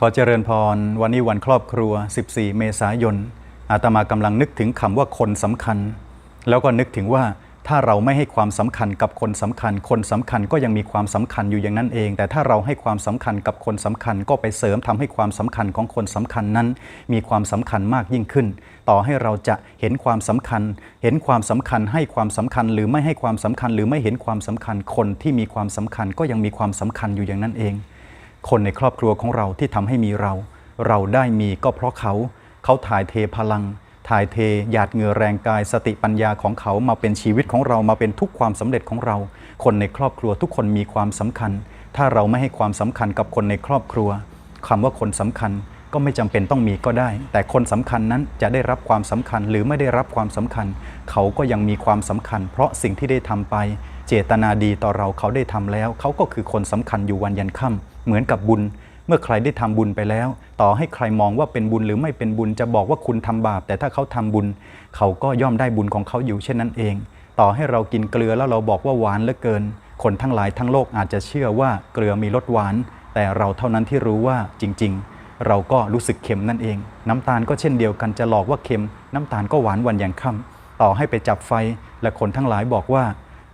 ขอเจริญพร วันนี้วันครอบครัว 14 เมษายน อาตมากำลังนึกถึงคำว่าคนสำคัญ แล้วก็นึกถึงว่าถ้าเราไม่ให้ความสำคัญกับคนสำคัญ คนสำคัญก็ยังมีความสำคัญอยู่อย่างนั้นเอง แต่ถ้าเราให้ความสำคัญกับคนสำคัญ ก็ไปเสริมทำให้ความสำคัญของคนสำคัญนั้น มีความสำคัญมากยิ่งขึ้น ต่อให้เราจะเห็นความสำคัญ เห็นความสำคัญ ให้ความสำคัญ หรือไม่ให้ความสำคัญ หรือไม่เห็นความสำคัญ คนที่มีความสำคัญก็ยังมีความสำคัญอยู่อย่างนั้นเอง คนในครอบครัวของเราที่ทำให้มีเรา เราได้มีก็เพราะเขา เขาถ่ายเทพลัง ถ่ายเทหยาดเหงื่อแรงกายสติปัญญาของเขามาเป็นชีวิตของเรามาเป็นทุกความสำเร็จของเรา คนในครอบครัวทุกคนมีความสำคัญ ถ้าเราไม่ให้ความสำคัญกับคนในครอบครัวคำว่าคนสำคัญก็ไม่จำเป็นต้องมีก็ได้ แต่คนสำคัญนั้นจะได้รับความสำคัญหรือไม่ได้รับความสำคัญ เขาก็ยังมีความสำคัญ เพราะสิ่งที่ได้ทำไป เจตนาดีต่อเราเขาได้ทำแล้ว เขาก็คือคนสำคัญอยู่วันยันค่ำ เหมือนกับบุญ เมื่อใครได้ทำบุญไปแล้ว ต่อให้ใครมองว่าเป็นบุญหรือไม่เป็นบุญจะบอกว่าคุณทำบาป แต่ถ้าเขาทำบุญ เขาก็ย่อมได้บุญของเขาอยู่เช่นนั้นเอง ต่อให้เรากินเกลือแล้วเราบอกว่าหวานเหลือเกิน คนทั้งหลายทั้งโลกอาจจะเชื่อว่าเกลือมีรสหวาน แต่เราเท่านั้นที่รู้ว่าจริง ๆ เราก็รู้สึกเค็มนั่นเอง น้ำตาลก็เช่นเดียวกันจะหลอกว่าเค็ม น้ำตาลก็หวานวันอยังค่ำต่อให้ไปจับไฟและคนทั้งหลายบอกว่า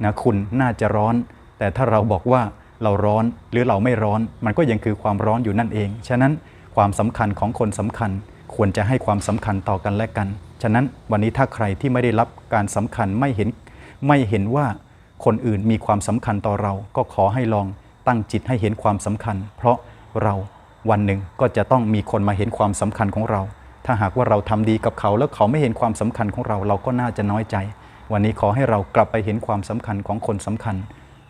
นะคุณน่าจะร้อน แต่ถ้าเราบอกว่า เราร้อนหรือเราไม่ร้อน มันก็ยังคือความร้อนอยู่นั่นเอง ฉะนั้นความสำคัญของคนสำคัญ ควรจะให้ความสำคัญต่อกันและกัน ฉะนั้นวันนี้ถ้าใครที่ไม่ได้รับการสำคัญไม่เห็นไม่เห็นว่าคนอื่นมีความสำคัญต่อเรา ก็ขอให้ลองตั้งจิตให้เห็นความสำคัญ เพราะเราวันหนึ่งก็จะต้องมีคนมาเห็นความสำคัญของเรา ถ้าหากว่าเราทำดีกับเขาแล้วเขาไม่เห็นความสำคัญของเราเราก็น่าจะน้อยใจ วันนี้ขอให้เรากลับไปเห็นความสำคัญของคนสำคัญ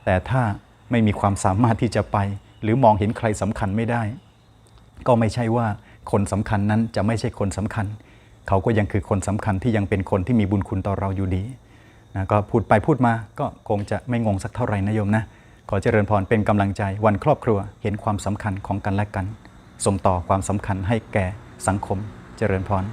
แต่ถ้า ไม่มีความสามารถที่จะไป หรือมองเห็นใครสำคัญไม่ได้ ก็ไม่ใช่ว่าคนสำคัญนั้นจะไม่ใช่คนสำคัญ เขาก็ยังคือคนสำคัญที่ยังเป็นคนที่มีบุญคุณต่อเราอยู่ดีนะก็พูดไปพูดมาก็คงจะไม่งงสักเท่าไหร่นะโยมนะ ขอเจริญพรเป็นกำลังใจวันครอบครัวเห็นความสำคัญของกันและกัน ส่งต่อความสำคัญให้แก่สังคมเจริญพร